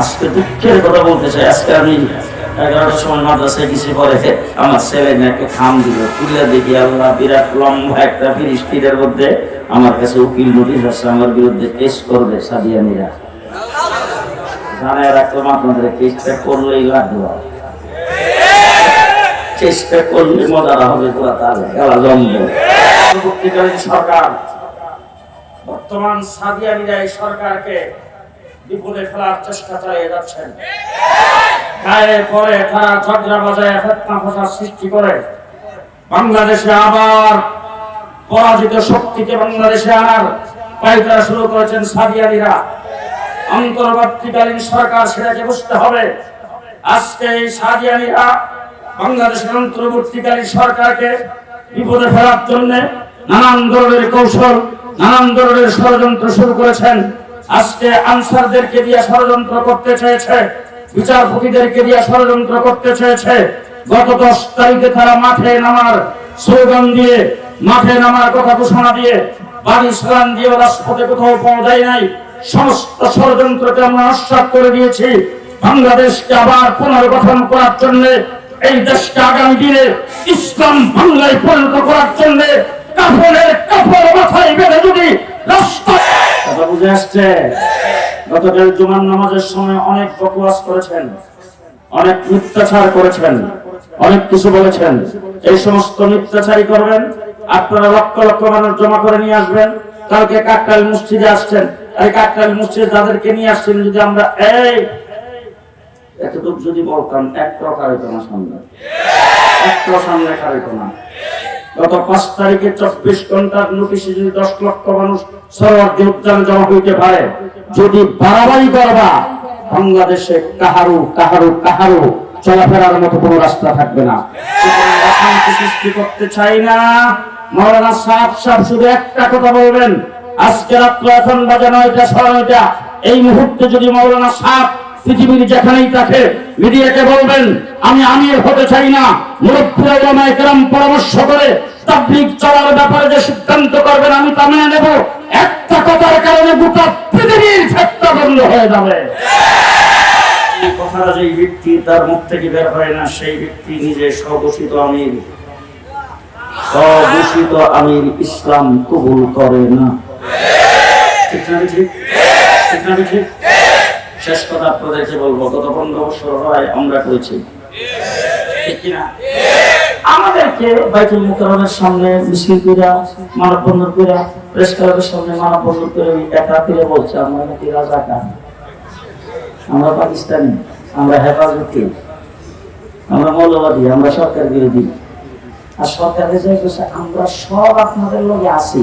আজকে দুঃখের কথা বলতে চাই। আজকে আমি এগারোটার সময় মাদ্রাসায় কিছু পরে আমার ছেলে মেয়েকে খাম দিল তুলে দেখি আল্লাহ বিরাট লম্বা একটা ফিরিস্তিরের মধ্যে আমার কাছে উকিল নোটিশ আছে, আমার বিরুদ্ধে কেস করবে সাদিয়ানিরা। জানায় রাখলাম আপনাদের কেসটা করলেই লাগবে চেষ্টা করলে মজারা হবে পুরা তাহলে খেলা জমবে। সরকার, বর্তমান সাদিয়ানিরা এই সরকারকে বিপদে ফেলার চেষ্টা চালিয়ে যাচ্ছেন। গায়ে পরে তারা ঝগড়া বাজায় ফেতনা ফসার সৃষ্টি করে। বাংলাদেশে আবার পরাজিত শক্তিকে বাংলাদেশে আনার পাইতারা শুরু করেছেন সাদিয়ানিরা অন্তর্বর্তীকালীন সরকার সেটাকে বুঝতে হবে। আজকে এই সাদিয়ানিরা বাংলাদেশের অন্তর্বর্তীকালীন সরকারকে বিপদে ফেলার জন্য নানান ধরনের কৌশল, নানান ধরনের ষড়যন্ত্র শুরু করেছেন। আজকে আনসারদেরকে দিয়ে ষড়যন্ত্র করতে চেয়েছে, বিচারপতিদেরকে দিয়ে ষড়যন্ত্র করতে চেয়েছে। গত দশ তারিখে তারা মাঠে নামার স্লোগান দিয়ে, মাঠে নামার কথা ঘোষণা দিয়ে বাড়ি সালান দিয়ে রাজপথে কোথাও পাওয়া যায় নাই। সমস্ত ষড়যন্ত্রকে আমরা আশ্বাস করে দিয়েছি। বাংলাদেশকে আবার পুনর্গঠন করার জন্য, এই দেশকে আগামী দিনে ইসলাম বাংলায় পরিণত করার জন্য কাফনের কাপড় মাথায় বেঁধে যদি রাস্তায় কথা বুঝে আসছে? গতকাল জুমার নামাজের সময় অনেক বকবাস করেছেন, অনেক মিথ্যাচার করেছেন, অনেক কিছু বলেছেন। এই সমস্ত মিথ্যাচারই করবেন, আপনারা লক্ষ লক্ষ মানুষ জমা করে নিয়ে আসবেন। কালকে কাকরাইল মসজিদে আসছেন। এই কাকরাইল মসজিদে যাদেরকে নিয়ে আসছেন যদি আমরা এই এতটুকু যদি বলতাম একটাও খারিত না সামনে সামনে না গত পাঁচ তারিখে চব্বিশ ঘণ্টার নোটিশে যদি দশ লক্ষ মানুষ জমা হইতে পারে, যদি বাড়াবাড়ি করবা, বাংলাদেশে কাহারু কাহারু কাহারু চলাফেরার মতো কোনো রাস্তা থাকবে না। অশান্তি সৃষ্টি করতে চাই না। মৌলানা সাহেব সাহেব শুধু একটা কথা বলবেন, আজকে রাত্র এখন বাজে নয়টা, সাড়ে নয়টা। এই মুহূর্তে যদি মৌলানা সাহেব পৃথিবীর যেখানেই থাকে, মিডিয়াকে বলবেন, আমি আমির হতে চাই না। মুরব্বীরাম পরামর্শ করে, তাবলিগ চলার ব্যাপারে যে সিদ্ধান্ত করবেন, আমি তা মেনে নেব। একটা কথার কারণে গোটা পৃথিবীর ক্ষেত্র বন্ধ হয়ে যাবে। কথাটা ব্যক্তি তার মুখ থেকে বের হয় না, সেই ব্যক্তি নিজে স্বঘোষিত আমির। স্বঘোষিত আমির ইসলাম কবুল করে না। ঠিক না ঠিক? ঠিক না ঠিক? শেষ কথা আপনাদেরকে বলব, গত পনেরো বছর হয় আমরা করেছি। আমাদেরকে বাইতুল মুকাররমের সামনে মিছিল কইরা মানববন্ধন কইরা, প্রেস ক্লাবের সামনে মানববন্ধন করে একা ফিরে বলছে, আমরা নাকি রাজাকার আমরা পাকিস্তানি, আমরা হেফাজতি, আমরা মৌলবাদী, আমরা সরকার বিরোধী। আর সরকারের যে আমরা সব আপনাদের লগে আছি।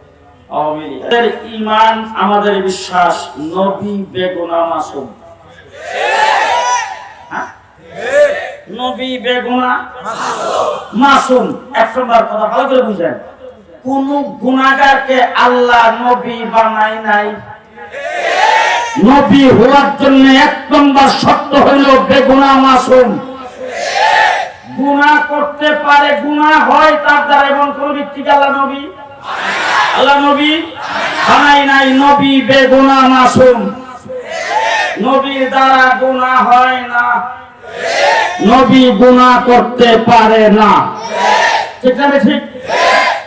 আমাদের ইমান আমাদের বিশ্বাস, নবী বেগুনা মাসুম। হ্যাঁ? নবী বেগুনা মাসুম। এক নম্বর কথা ভালো করে কোন গুণাগারকে আল্লাহ নবী বানাই নাই। নবী হওয়ার জন্য এক নম্বর শর্ত হইল বেগুনা মাসুম। গুণা করতে পারে গুণা হয় তার দ্বারা এবং কোন ব্যক্তিকে আল্লাহ নবী আল্লাহ নবী বানাই নাই, নবী বেগুনা মাসুম। নবীর দ্বারা গুণা হয় না। নবী গুণা করতে পারে না। ঠিক না ঠিক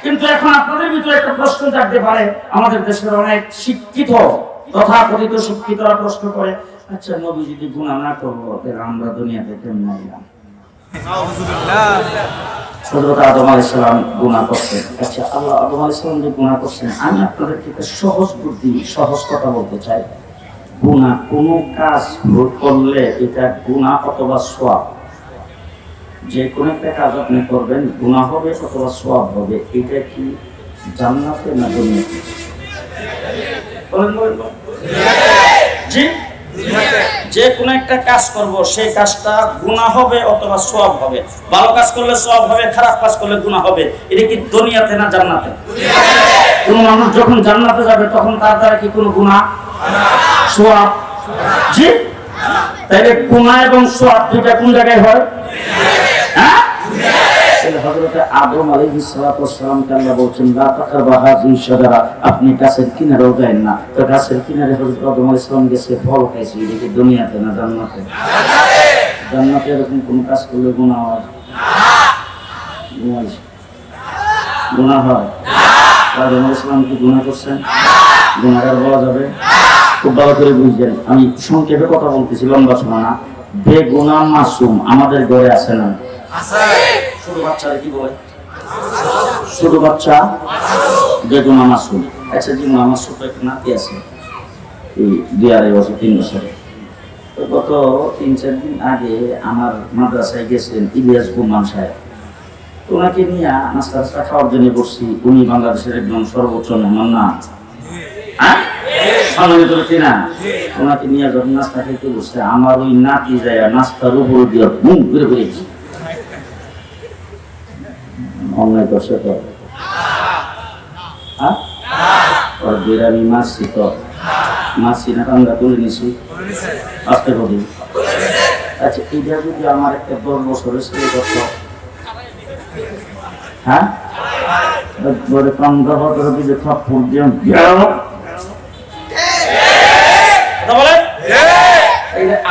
কিন্তু এখন আপনাদের ভিতরে একটা প্রশ্ন জাগতে পারে। আমাদের দেশের অনেক শিক্ষিত, তথাকথিত শিক্ষিতরা প্রশ্ন করে আচ্ছা নবী যদি গুণা না করব আমরা দুনিয়াতে কেমন আইলাম? আচ্ছা আল্লাহ আদম আলাইহিস যে গুনাহ করছেন, আমি আপনাদেরকে একটা সহজ বুদ্ধি, সহজ কথা বলতে চাই। গুনাহ কোন কাজ করলে এটা গুনাহ অথবা সওয়াব যে কোনো একটা কাজ আপনি করবেন, গুনাহ হবে অথবা সওয়াব হবে, এটা কি জান্নাতে না দুনিয়াতে? বলেন বলেন। জি? যে কোনো একটা কাজ করব, সেই কাজটা গুণা হবে অথবা সব হবে। ভালো কাজ করলে সব হবে, খারাপ কাজ করলে গুণা হবে। এটা কি দুনিয়াতে না জান্নাতে? কোনো মানুষ যখন জান্নাতে যাবে, তখন তার দ্বারা কি কোনো গুণা সব জি? তাইলে গুণা এবং সব দুটা কোন জায়গায় হয়? হ্যাঁ? আদম বলছেন আপনি গাছের কিনারেও যাবেন না। তো গাছের কিনারে হযরত আদম আলাইহিস সালাম গেছে, ফল খাইছে এটা দুনিয়াতে না জান্নাতে? জান্নাতে এরকম কোন কাজ করলে গুনাহ হয়? হয়। কি করছেন? বলা যাবে? খুব আমি কথা বলতেছি, লম্বা না। মাসুম আমাদের ঘরে আছে না? ছোট বাচ্চারা কি বলে? ছোট বাচ্চা বেগুনা মাসুম। আচ্ছা যেমন আমার ছোট একটা নাতি আছে। দুই আড়াই বছর, তিন বছরে। গত তিন, চার দিন আগে আমার মাদ্রাসায় গেছেন ইলিয়াস গুমান সাহেব। ওনাকে নিয়ে নাস্তা টাস্তা খাওয়ার জন্য বসছি। উনি বাংলাদেশের একজন সর্বোচ্চ মেহমান না। হ্যাঁ? সম্মানিত ব্যক্তি না? ওনাকে নিয়ে যখন নাস্তা খেতে বসছে, আমার ওই নাতি যায় নাস্তার উপর দিয়ে হুম ঘুরে ঘুরে। অন্যায় দশে কর। হ্যাঁ? ওর দুইটা আমি মারছি তো। মারছি না, আমরা তুলে নিছি। আসতে হবে আচ্ছা এটা যদি আমার একটা দশ বছরের ছেলে করতো। হ্যাঁ? থাপ্পড় দিয়ে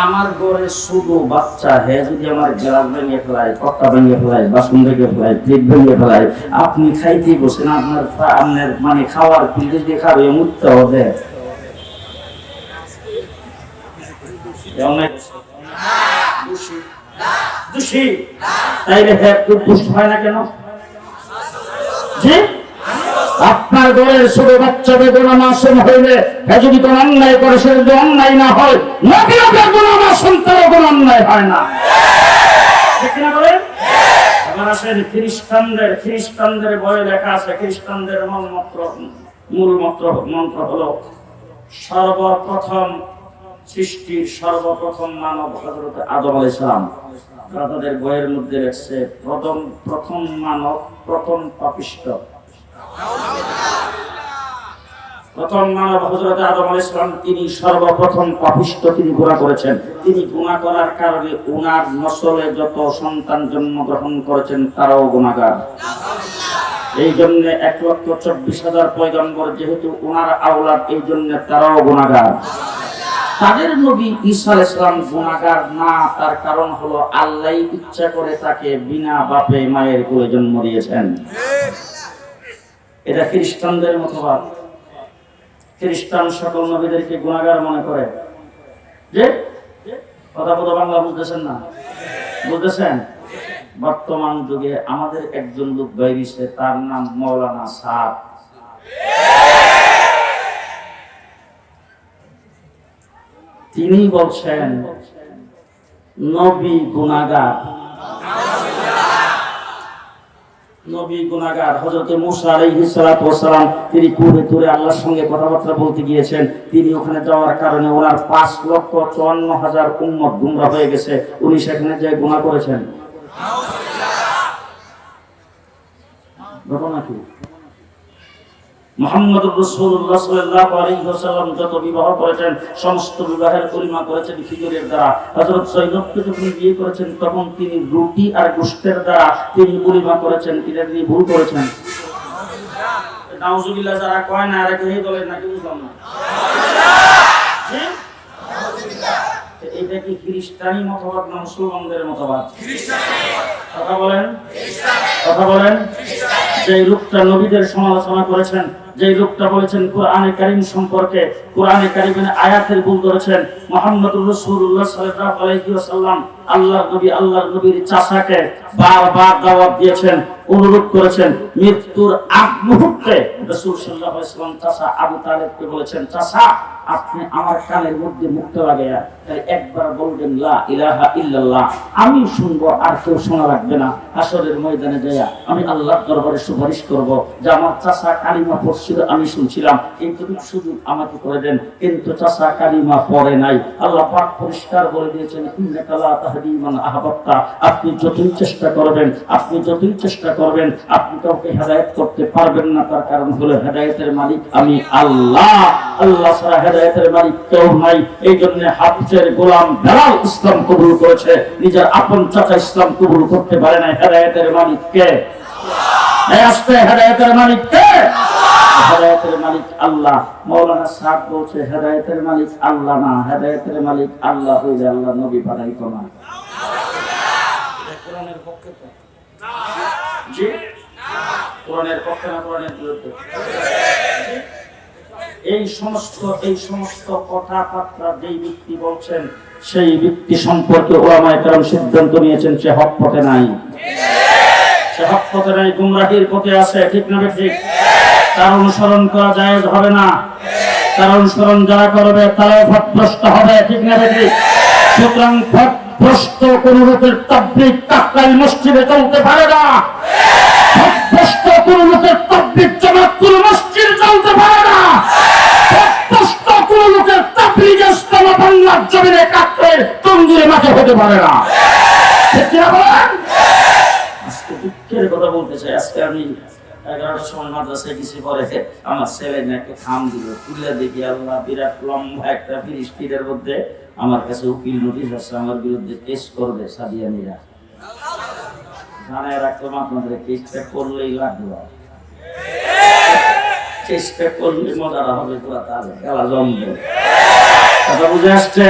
আমার ঘরে শুধু বাচ্চা, হে যদি আমার গ্লাস ভেঙে ফেলায় কট্টা ভেঙে ফেলায়, বাসন ভেঙে ফেলায়, প্লেট ভেঙে ফেলায়, আপনি খাইতে বসেন, আপনার আপনার মানে খাওয়ার প্লেট দিয়ে খাবে মুখতে হবে। তাইলে হ্যাঁ দুষ্ট হয় না কেন? জি? আপনার ঘরের ছোট বাচ্চা বেদনা মাসুম হইলে যদি কোনো অন্যায় করে, সে যদি অন্যায় না হয় নবীও বেদনা মাসুম তারও কোনো অন্যায় হয় না। খ্রিস্টানদের খ্রিস্টানদের আছে, খ্রিস্টানদের সর্বপ্রথম সর্বপ্রথম তাদের বইয়ের মধ্যে লেখছে, প্রথম প্রথম মানব, প্রথম পাপিষ্ট। তিনি সর্বপ্রথম পাপিষ্ট তিনি করেছেন। তিনি গুনাহ করার কারণে উনার নসলে যত সন্তান জন্মগ্রহণ করেছেন, তারাও গুনাহগার। এই জন্য এক লক্ষ চব্বিশ হাজার পয়গম্বর যেহেতু এই জন্য তারাও গুণাগার তাদের নবী ঈসা আলাইহিস সালাম গুণাগার না, তার কারণ হলো আল্লাহ ইচ্ছা করে তাকে বিনা বাপে মায়ের কোলে জন্ম দিয়েছেন। এটা খ্রিস্টানদের মতবাদ। খ্রিস্টান সকল নবীদেরকে গুণাগার মনে করে। যে কথা কথা বাংলা বুঝতেছেন না? বুঝতেছেন? বর্তমান যুগে আমাদের একজন লোক বাইরিছে তার নাম মৌলানা সাদ। তিনি বলছেন, নবী গুনাগার নবী গুনাগার হজরতে মুসা আলাইহি সালাতু ওয়াসালাম তিনি কুহে তুরে আল্লাহর সঙ্গে কথাবার্তা বলতে গিয়েছেন। তিনি ওখানে যাওয়ার কারণে ওনার পাঁচ লক্ষ চুয়ান্ন হাজার উম্মত গুমরা হয়ে গেছে। উনি সেখানে যে গুণা করেছেন। ঘটনা কি? মোহাম্মদ রসুল্লাহ সাল্লাল্লাহু আলাইহি ওয়াসাল্লাম যত বিবাহ করেছেন সমস্ত বিবাহের পরিমা করেছেন খিজুরের দ্বারা। হযরত সৈয়দকে যখন বিয়ে করেছেন তখন তিনি রুটি আর গোশতের দ্বারা তিনি পরিমা করেছেন। এটা তিনি ভুল করেছেন। নাউজুবিল্লাহ যারা কয় না এরা কেউ দলের নাকি বুঝলাম না? এটা কি খ্রিস্টানি মতবাদ না মুসলমানদের মতবাদ? কথা বলেন। কথা বলেন। যে লোকটা নবীদের সমালোচনা করেছেন যে লোকটা বলেছেন, কোরআনে কারিম সম্পর্কে, কোরআনে কারিমের আয়াতের ভুল ধরেছেন মোহাম্মদ আলাইহি ওয়াসাল্লাম। আল্লাহর নবী, আল্লাহর নবীর চাচাকে বারবার দাওয়াত দিয়েছেন, অনুরোধ করেছেন, মৃত্যুর আগ মুহূর্তে রাসূল সাল্লাল্লাহু আলাইহি ওয়াসাল্লাম চাচা আবু তালেবকে বলেছেন, চাচা, আপনি আমার কানের মধ্যে মুক্ত লাগাইয়া, তাই একবার বলবেন, লা ইলাহা ইল্লাল্লাহ। আমি শুনব, আর কেউ শোনা লাগবে না। আসরের ময়দানে যাইয়া আমি আল্লাহর দরবারে সুপারিশ করব যে আমার চাষা কালিমা পড়ছিল আমি শুনছিলাম এইটুকু সুযোগ আমাকে করে দেন, কিন্তু চাষা কালিমা পড়ে নাই। আল্লাহ পাক পরিষ্কার বলে দিয়েছেন, ইন্নাকা লা আহবাবতা আপনি যতই চেষ্টা করবেন, আপনি যতই চেষ্টা করবেন, আপনি কাউকে হেদায়েত করতে পারবেন না, তার কারণ হলো হেদায়েতের মালিক আমি আল্লাহ। আল্লাহ ছাড়া হেদায়েতের মালিক কেউ নাই। এই জন্য হাফিজের গোলাম বেলাল ইসলাম কবুল করেছে। নিজের আপন চাচা ইসলাম কবুল করতে পারে না হেদায়েতের মালিক কে? এই আসতে হেদায়েতের মালিক কে? হেদায়েতের মালিক আল্লাহ। মৌলানা সাহেব বলছে হেদায়েতের মালিক আল্লাহ না হেদায়েতের মালিক আল্লাহ হইলে আল্লাহ নবী পাঠাইতো না। কোরআনের পক্ষে তো। জি? কোরআনের পক্ষে না কোরআনের বিরুদ্ধে? এই সমস্ত এই সমস্ত কথাবার্তা যেই ব্যক্তি বলছেন সেই ব্যক্তি সম্পর্কে ওলামায়ে কেরাম সিদ্ধান্ত নিয়েছেন সে হক পথে নাই। সে হক পথে নাই গুমরাহির পথে আছে ঠিক না ঠিক তার অনুসরণ করা জায়েজ হবে না। তার অনুসরণ যারা করবে তারাও ফটভ্রষ্ট হবে, ঠিক না ঠিক? সুতরাং ফটভ্রষ্ট কোন রূপের তাবলিগ কাকরাইল মসজিদে চলতে পারে না। ফটভ্রষ্ট কোন রূপের তাবলিগ জামাত মসজিদ চলতে পারে না। ফটভ্রষ্ট কোন রূপের বাংলার জমিনে মাঠে হতে পারে না। ঠিক কিনা বলেন? আজকে দুঃখের কথা বলতে চাই, আজকে আমি এগারোটার সময় মাদ্রাসায় গেছি পরে আমার ছেলে একটা খাম দিল, তুলে দেখি আল্লাহ বিরাট লম্বা একটা ফিরিস্তিরের মধ্যে আমার কাছে উকিল নোটিশ আসছে আমার বিরুদ্ধে কেস করবে সাদিয়ানিরা। জানায় রাখলাম আপনাদের কেসটা করলেই লাগবে। চেষ্টা করলে মজাটা হবে পুরা তাহলে খেলা জমবে। কথা বুঝে আসছে?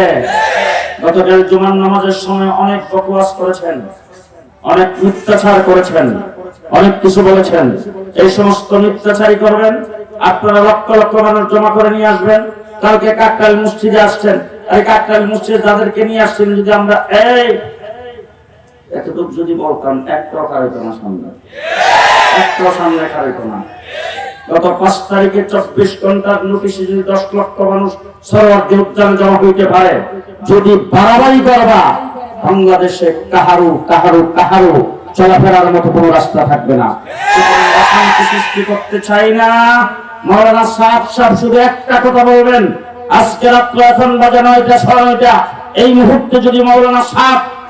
গতকাল জুমার নামাজের সময় অনেক বকওয়াস করেছেন, অনেক মিথ্যাচার করেছেন। অনেক কিছু বলেছেন। এই সমস্ত মিথ্যাচারই করবেন, আপনারা লক্ষ লক্ষ মানুষ জমা করে নিয়ে আসবেন। কালকে কাকরাইল মসজিদে আসছেন। এই কাকরাইল মসজিদে যাদেরকে নিয়ে আসছেন যদি আমরা এই এতটুকু যদি বলতাম না সামনে। না। গত পাঁচ তারিখে চব্বিশ ঘণ্টার নোটিশে যদি দশ লক্ষ মানুষ জমা হইতে পারে, যদি বাড়াবাড়ি করবা, বাংলাদেশে কাহারু কাহারু কাহারু। চলাফেরার মতো কোনো রাস্তা থাকবে না। অশান্তি সৃষ্টি করতে চাই না। মৌলানা শুধু একটা কথা বলবেন। আজকে রাত্র এখন বাজে নয়টা এই মুহূর্তে যদি মৌলানা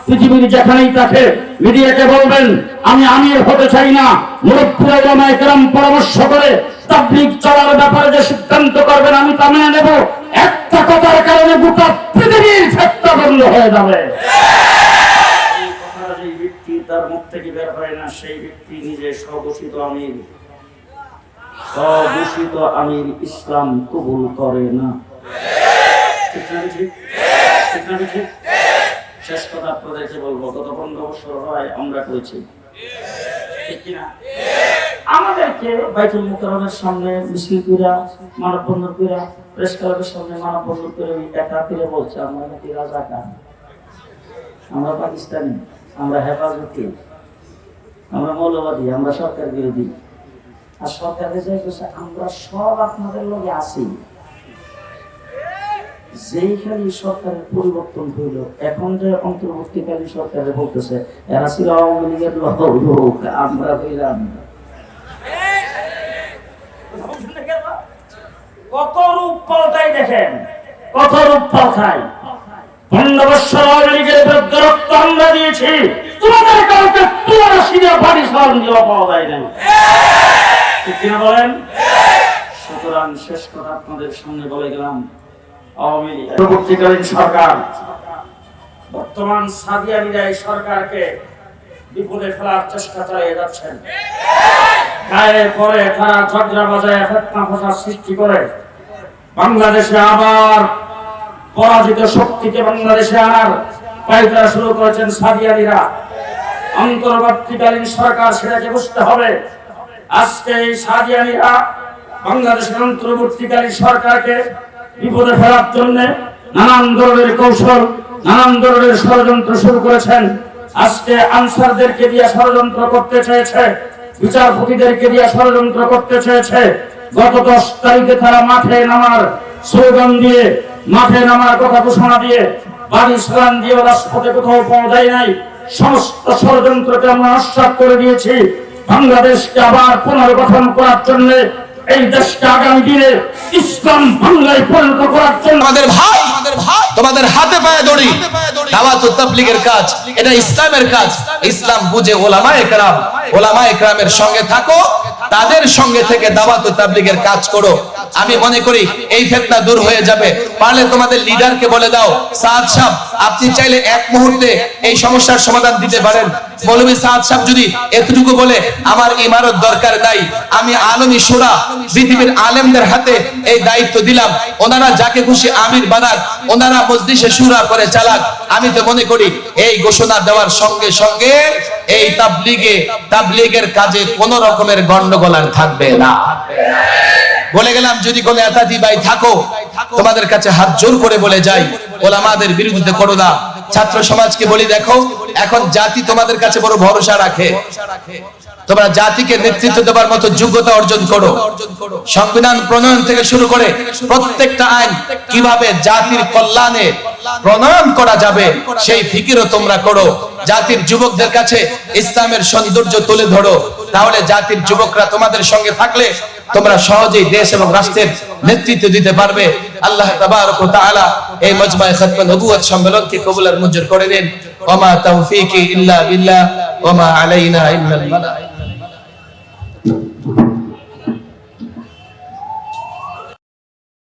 পৃথিবীর যেখানেই থাকে মিডিয়াকে বলবেন, আমি আমির হতে চাই না। মুরব্বীরা ওলামায়ে কেরাম পরামর্শ করে তাবলিগ চলার ব্যাপারে যে সিদ্ধান্ত করবেন, আমি তা মেনে নেব। একটা কথার কারণে গোটা পৃথিবীর ক্ষেত্র বন্ধ হয়ে যাবে এই কথাটা যেই ব্যক্তি তার মুখ থেকে বের হয় না, সেই ব্যক্তি নিজে স্বঘোষিত আমির। স্বঘোষিত আমির ইসলাম কবুল করে না। শেষ কথা আপনাদেরকে বলব, গত পনেরো বছর হয় আমরা করেছি। ঠিক আমাদেরকে বাইতুল মুকাররমের সামনে মিছিল কইরা, মানববন্ধন কইরা, প্রেস ক্লাবের সামনে মানববন্ধন করে একা ফিরে বলছে, আমরা নাকি রাজাকার আমরা পাকিস্তানি, আমরা হেফাজতি। আমরা মৌলবাদী, আমরা সরকার বিরোধী। আর সরকারের যাই বলছে আমরা সব আপনাদের লগে আছি। যেইখানে সরকারের পরিবর্তন হইল, এখন যে অন্তর্বর্তীকালীন সরকারে বলতেছে, এরা ছিল আওয়ামী লীগের লোক, আমরা হইলাম। কত রূপ পাল্টাই দেখেন, কত রূপ পাল্টাই। পনেরো বছর আওয়ামী লীগের আমরা দিয়েছি। তোমাদের কাউকে তোমার দেওয়া পাওয়া যায় না। বলেন? সুতরাং শেষ কথা আপনাদের সামনে বলে গেলাম, আওয়ামী লীগ পরবর্তীকালীন সরকার, বর্তমান সাদিয়ানিরা এই সরকারকে বিপদে ফেলার চেষ্টা চালিয়ে যাচ্ছেন। গায়ে পরে তারা ঝগড়া বাজায়, ফেতনা ফসাদ সৃষ্টি করে। বাংলাদেশে আবার পরাজিত শক্তিকে বাংলাদেশে পাইতারা শুরু করেছেন সাদিয়ানিরা। অন্তর্বর্তীকালীন সরকার সেটাকে বুঝতে হবে। আজকে এই সাদিয়ানিরা বাংলাদেশের অন্তর্বর্তীকালীন সরকারকে বিপদে ফেলার জন্য নানান ধরনের কৌশল, নানান ধরনের ষড়যন্ত্র শুরু করেছেন। আজকে আনসারদেরকে দিয়ে ষড়যন্ত্র করতে চেয়েছে, বিচারপতিদেরকে দিয়ে ষড়যন্ত্র করতে চেয়েছে। গত দশ তারিখে তারা মাঠে নামার স্লোগান দিয়ে, মাঠে নামার কথা ঘোষণা দিয়ে বাড়ি সালান দিয়ে রাজপথে কোথাও যায় নাই। সমস্ত ষড়যন্ত্রকে আমরা আশ্বাস করে দিয়েছি। বাংলাদেশকে আবার পুনর্গঠন করার জন্য, এই দেশকে আগামী দিনে ইসলাম বাংলায় পরিণত করার জন্য। আমাদের ভাই, তোমাদের হাতে পায়ে দড়ি এটা ইসলামের কাজ। ইসলাম বুঝে ওলামা একরাম ওলামা একরামের সঙ্গে থাকো তাদের সঙ্গে থেকে দাওয়াত তাবলীগের কাজ করো। আমি মনে করি এই ফেতনা দূর হয়ে যাবে। পারলে তোমাদের লিডারকে বলে দাও, সাদ সাহেব আপনি চাইলে এক মুহূর্তে এই সমস্যার সমাধান দিতে পারেন। মৌলভী সাদ সাহেব যদি এতটুকু বলে, আমার ইমারত দরকার নাই, আমি আলমী সুরা, পৃথিবীর আলেমদের হাতে এই দায়িত্ব দিলাম। ওনারা যাকে খুশি আমির বানাক, ওনারা মজলিসে সুরা করে চালাক। আমি তো মনে করি এই ঘোষণা দেওয়ার সঙ্গে সঙ্গে এই তাবলিগে, তাবলিগের কাজে কোন রকমের গন্ডগোল আর থাকবে না। বলে গেলাম, যদি কোনো এতাদি ভাই থাকো, তোমাদের কাছে হাত জোর করে বলে যাই। ওলামাদের বিরোধিতা করো না। ছাত্র সমাজকে বলি দেখো, এখন জাতি তোমাদের কাছে বড় ভরসা রাখে। তোমরা জাতিকে নেতৃত্ব দেওয়ার মতো যোগ্যতা অর্জন করো। সংবিধান প্রণয়ন থেকে শুরু করে প্রত্যেকটা আইন কীভাবে জাতির কল্যাণে প্রণয়ন করা যাবে, সেই ফিকিরও তোমরা করো। জাতির যুবকদের কাছে ইসলামের সৌন্দর্য তুলে ধরো। তাহলে জাতির যুবকরা তোমাদের সঙ্গে থাকলে তোমরা সহজেই দেশ এবং রাষ্ট্রের নেতৃত্ব দিতে পারবে। আল্লাহ তাবারক ওয়া তাআলা এই মজমায়ে খতম নবুয়ত সম্মেলনকে কবুল আর মঞ্জুর করে নিন ওয়া মা তাওফীকি ইল্লা বিল্লাহ, ওয়া মা আলাইনা ইল্লাল বালাগ